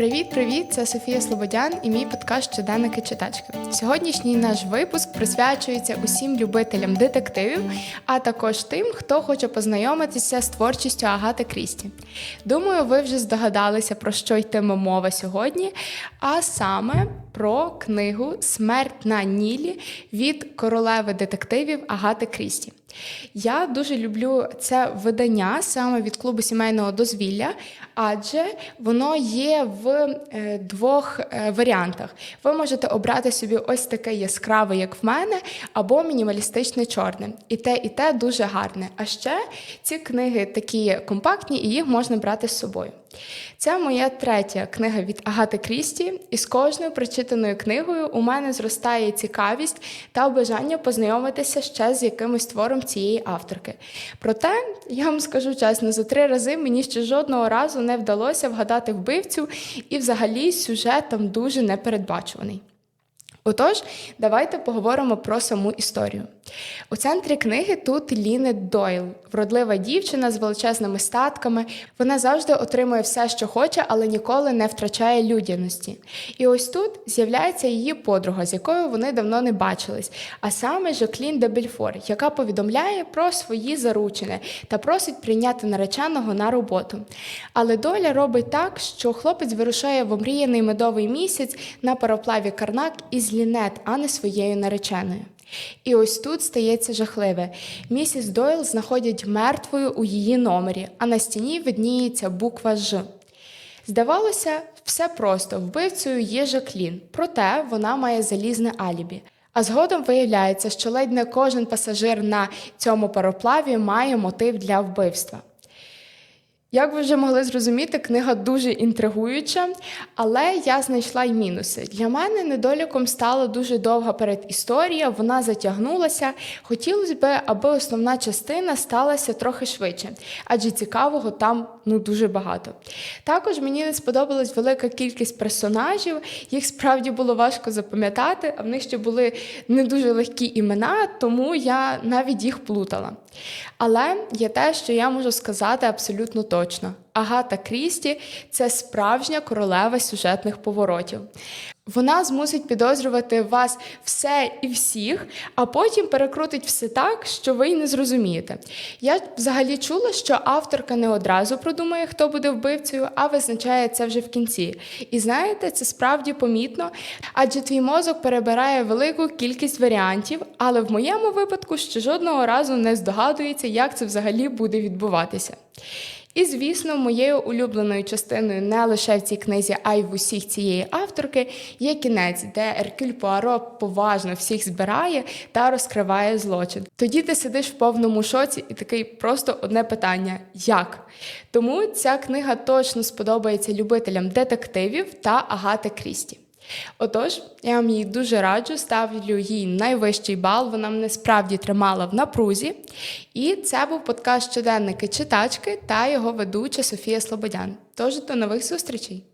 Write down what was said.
Привіт-привіт! Це Софія Слободян і мій подкаст Щоденники читачки. Сьогоднішній наш випуск присвячується усім любителям детективів, а також тим, хто хоче познайомитися з творчістю Агати Крісті. Думаю, ви вже здогадалися, про що йтиме мова сьогодні, а саме про книгу Смерть на Нілі від королеви детективів Агати Крісті. Я дуже люблю це видання саме від клубу сімейного дозвілля, адже воно є в е, двох е, варіантах. Ви можете обрати собі ось таке яскраве, як в мене, або мінімалістичне чорне. І те, і те дуже гарне. А ще ці книги такі компактні, і їх можна брати з собою. Це моя третя книга від Агати Крісті, і з кожною прочитаною книгою у мене зростає цікавість та бажання познайомитися ще з якимось твором цієї авторки. Проте, я вам скажу чесно, за три рази мені ще жодного разу не вдалося вгадати вбивцю, і взагалі сюжет там дуже непередбачуваний. Отож, давайте поговоримо про саму історію. У центрі книги тут Лінет Дойл, вродлива дівчина з величезними статками. Вона завжди отримує все, що хоче, але ніколи не втрачає людяності. І ось тут з'являється її подруга, з якою вони давно не бачились, а саме Жоклін де Бельфор, яка повідомляє про свої заручини та просить прийняти нареченого на роботу. Але доля робить так, що хлопець вирушає в омріяний медовий місяць на пароплаві Карнак із Лінет, а не своєю нареченою. І ось тут стається жахливе. Місіс Дойл знаходять мертвою у її номері, а на стіні видніється буква Ж. Здавалося, все просто вбивцею є Жаклін, проте вона має залізне алібі. А згодом виявляється, що ледь не кожен пасажир на цьому пароплаві має мотив для вбивства. Як ви вже могли зрозуміти, книга дуже інтригуюча, але я знайшла й мінуси. Для мене недоліком стала дуже довга передісторія, вона затягнулася. Хотілося б, аби основна частина сталася трохи швидше, адже цікавого там ну дуже багато. Також мені не сподобалась велика кількість персонажів, їх справді було важко запам'ятати, а в них ще були не дуже легкі імена, тому я навіть їх плутала. Але є те, що я можу сказати абсолютно точно. Агата Крісті це справжня королева сюжетних поворотів. Вона змусить підозрювати вас все і всіх, а потім перекрутить все так, що ви й не зрозумієте. Я взагалі чула, що авторка не одразу продумає, хто буде вбивцею, а визначає це вже в кінці. І знаєте, це справді помітно, адже твій мозок перебирає велику кількість варіантів, але в моєму випадку ще жодного разу не здогадується, як це взагалі буде відбуватися. І, звісно, моєю улюбленою частиною не лише в цій книзі, а й в усіх цієї авторки є кінець, де Еркюль Пуаро поважно всіх збирає та розкриває злочин. Тоді ти сидиш в повному шоці і такий просто одне питання: як? Тому ця книга точно сподобається любителям детективів та Агати Крісті. Отож, я вам її дуже раджу, ставлю їй найвищий бал. Вона мене справді тримала в напрузі. І це був подкаст щоденники читачки та його ведуча Софія Слободян. Тож до нових зустрічей!